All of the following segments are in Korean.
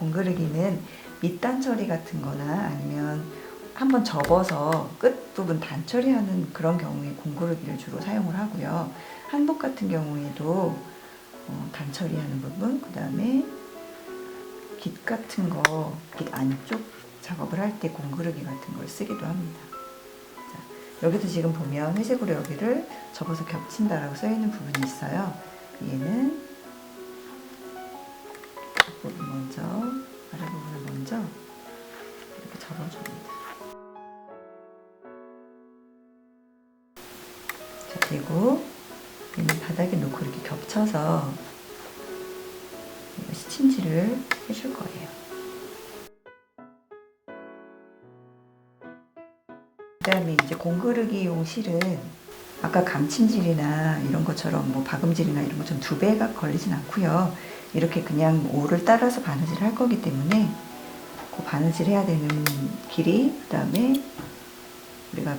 공그르기는 밑단 처리 같은 거나 아니면 한번 접어서 끝부분 단 처리하는 그런 경우에 공그르기를 주로 사용을 하고요. 한복 같은 경우에도 어, 단 처리하는 부분, 그 다음에 깃 같은 거, 깃 안쪽 작업을 할 때 공그르기 같은 걸 쓰기도 합니다. 자, 여기도 지금 보면 회색으로 여기를 접어서 겹친다라고 써 있는 부분이 있어요. 얘는 먼저 아랫부분을 먼저 이렇게 접어줍니다. 자, 그리고 얘는 바닥에 놓고 이렇게 겹쳐서 시침질을 해줄 거예요. 그 다음에 이제 공그르기용 실은 아까 감침질이나 이런 것처럼 뭐 박음질이나 이런 것처럼 두 배가 걸리진 않고요. 이렇게 그냥 오를 따라서 바느질을 할 거기 때문에 그 바느질 해야 되는 길이 그 다음에 우리가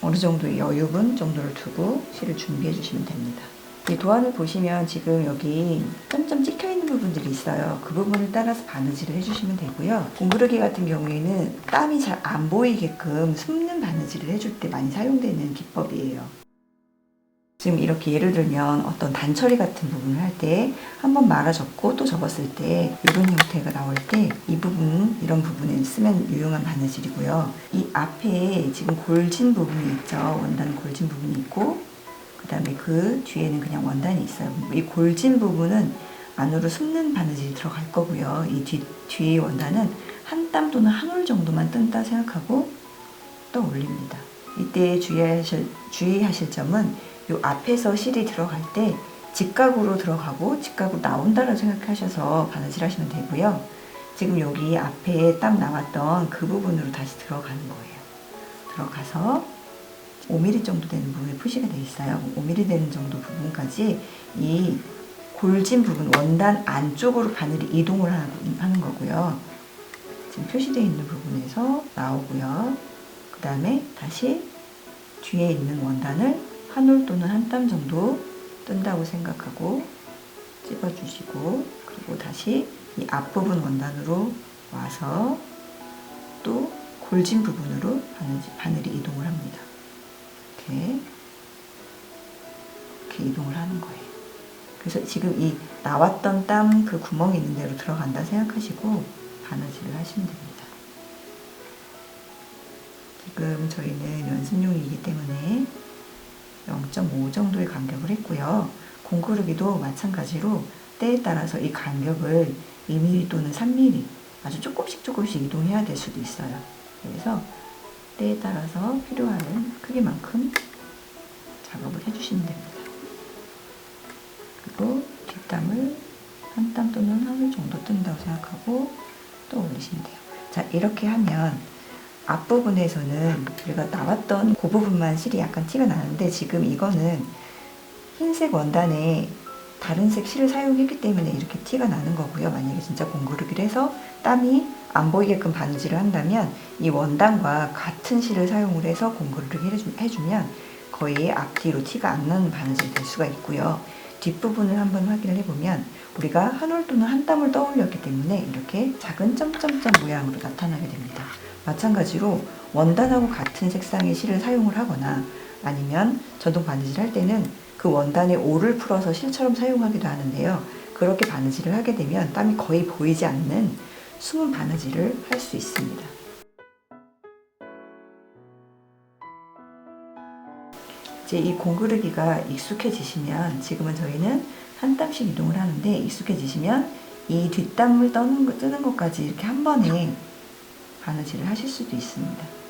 어느 정도의 여유분 정도를 두고 실을 준비해 주시면 됩니다. 이 도안을 보시면 지금 여기 점점 찍혀 있는 부분들이 있어요. 그 부분을 따라서 바느질을 해주시면 되고요. 공그르기 같은 경우에는 땀이 잘 안 보이게끔 숨는 바느질을 해줄 때 많이 사용되는 기법이에요. 지금 이렇게 예를 들면 어떤 단처리 같은 부분을 할 때 한 번 말아 접고 또 접었을 때 이런 형태가 나올 때 이 부분 이런 부분에 쓰면 유용한 바느질이고요. 이 앞에 지금 골진 부분이 있죠. 원단 골진 부분이 있고 그 다음에 그 뒤에는 그냥 원단이 있어요. 이 골진 부분은 안으로 숨는 바느질이 들어갈 거고요. 이 뒤, 뒤의 원단은 한 땀 또는 한 올 정도만 뜬다 생각하고 떠 올립니다. 이때 주의하실, 주의하실 점은 이 앞에서 실이 들어갈 때 직각으로 들어가고 직각으로 나온다고 생각하셔서 바느질 하시면 되고요. 지금 여기 앞에 땀 나왔던 그 부분으로 다시 들어가는 거예요. 들어가서 5mm 정도 되는 부분에 표시가 되어 있어요. 5mm 되는 정도 부분까지 이 골진 부분, 원단 안쪽으로 바늘이 이동을 하- 하는 거고요. 지금 표시되어 있는 부분에서 나오고요. 그 다음에 다시 뒤에 있는 원단을 한 올 또는 한 땀 정도 뜬다고 생각하고 찝어주시고 그리고 다시 이 앞부분 원단으로 와서 또 골진 부분으로 바늘, 바늘 이 이동을 합니다. 이렇게 이렇게 이동을 하는 거예요. 그래서 지금 이 나왔던 땀 그 구멍이 있는 대로 들어간다 생각하시고 바느질을 하시면 됩니다. 지금 저희는 연습용이기 때문에 0.5 정도의 간격을 했고요. 공그르기도 마찬가지로 때에 따라서 이 간격을 2mm 또는 3mm 아주 조금씩 조금씩 이동해야 될 수도 있어요. 그래서 때에 따라서 필요한 크기만큼 작업을 해주시면 됩니다. 그리고 뒷땀을 한 땀 또는 한올 정도 뜬다고 생각하고 또 올리시면 돼요. 자, 이렇게 하면 앞부분에서는 우리가 나왔던 그 부분만 실이 약간 티가 나는데 지금 이거는 흰색 원단에 다른 색 실을 사용했기 때문에 이렇게 티가 나는 거고요. 만약에 진짜 공구르기를 해서 땀이 안 보이게끔 바느질을 한다면 이 원단과 같은 실을 사용을 해서 공구르기 해주- 해주면 거의 앞뒤로 티가 안 나는 바느질이 될 수가 있고요. 뒷부분을 한번 확인을 해보면 우리가 한 올 또는 한 땀을 떠올렸기 때문에 이렇게 작은 점점점 모양으로 나타나게 됩니다. 마찬가지로 원단하고 같은 색상의 실을 사용을 하거나 아니면 전동 바느질 할 때는 그 원단에 올을 풀어서 실처럼 사용하기도 하는데요. 그렇게 바느질을 하게 되면 땀이 거의 보이지 않는 숨은 바느질을 할 수 있습니다. 이제 이 공그르기가 익숙해지시면 지금은 저희는 한 땀씩 이동을 하는데 익숙해지시면 이 뒷땀을 떠는 거, 뜨는 것까지 이렇게 한 번에 바느질을 하실 수도 있습니다.